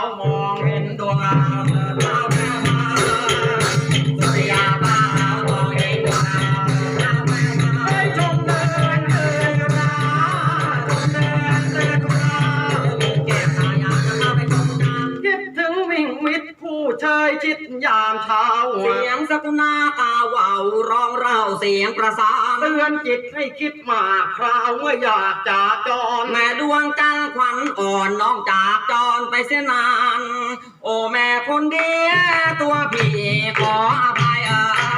าวมองเห็นดวงดาวเท้าแม่มาสุริยาบ้ามองเห็นดวงดาวเท้าแม่มาให้ชมเดินเดินราชมเดินเดินราเก็บขายาจะมาไปชมงานคิดถึงมิ่งมิตรผู้เชยชิดยามเช้าเสียงสกุณากาว่าวร้องเร่าเสียงประสาน เตือนจิตให้คิดมากคราวเมื่ออยากจากจรแม่ดวงจันทร์ขวัญอ่อนน้องจากจรไปเสียนาน โอ้แม่คนดียตัวพี่ขออภัยเอะ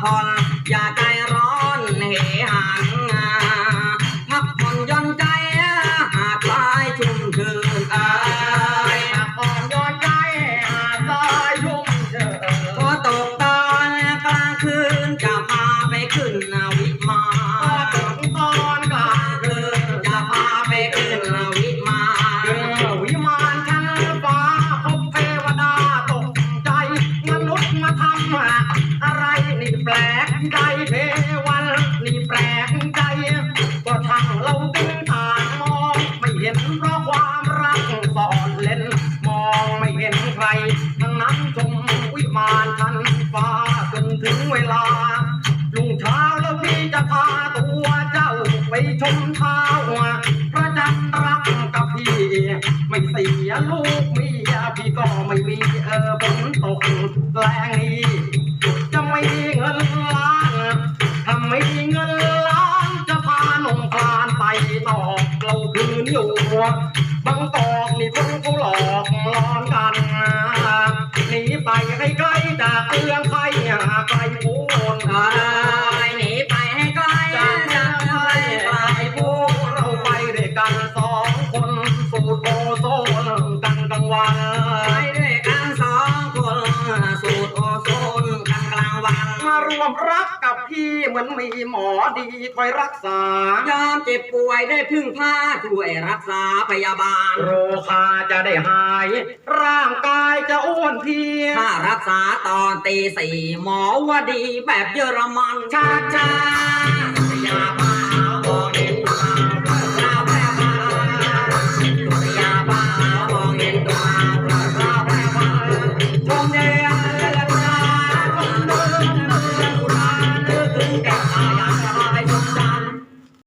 พั ชมเท้าพระจันทร์รักกับพี่ไม่เสียลูกเมียพี่ก็ไม่มีเออฝนตกแรงนี้จะไม่มีเงินล้านถ้าไม่มีเงินล้านจะพาหนุ่มคลานไปตอกเราคืนอยู่บางตอกนี่คน วันไปด้วยกันสองคนสูดโอโซนกันกลางวันมารวมรักกับพี่เหมือนมีหมอดีคอยรักษายามเจ็บป่วยได้พึ่งพาช่วยรักษาพยาบาล โรคาจะได้หาย ร่างกายจะอ้วนเพลียถ้ารักษาตอนตีสี่หมอว่าดีแบบเยอรมันชาชาพยาบา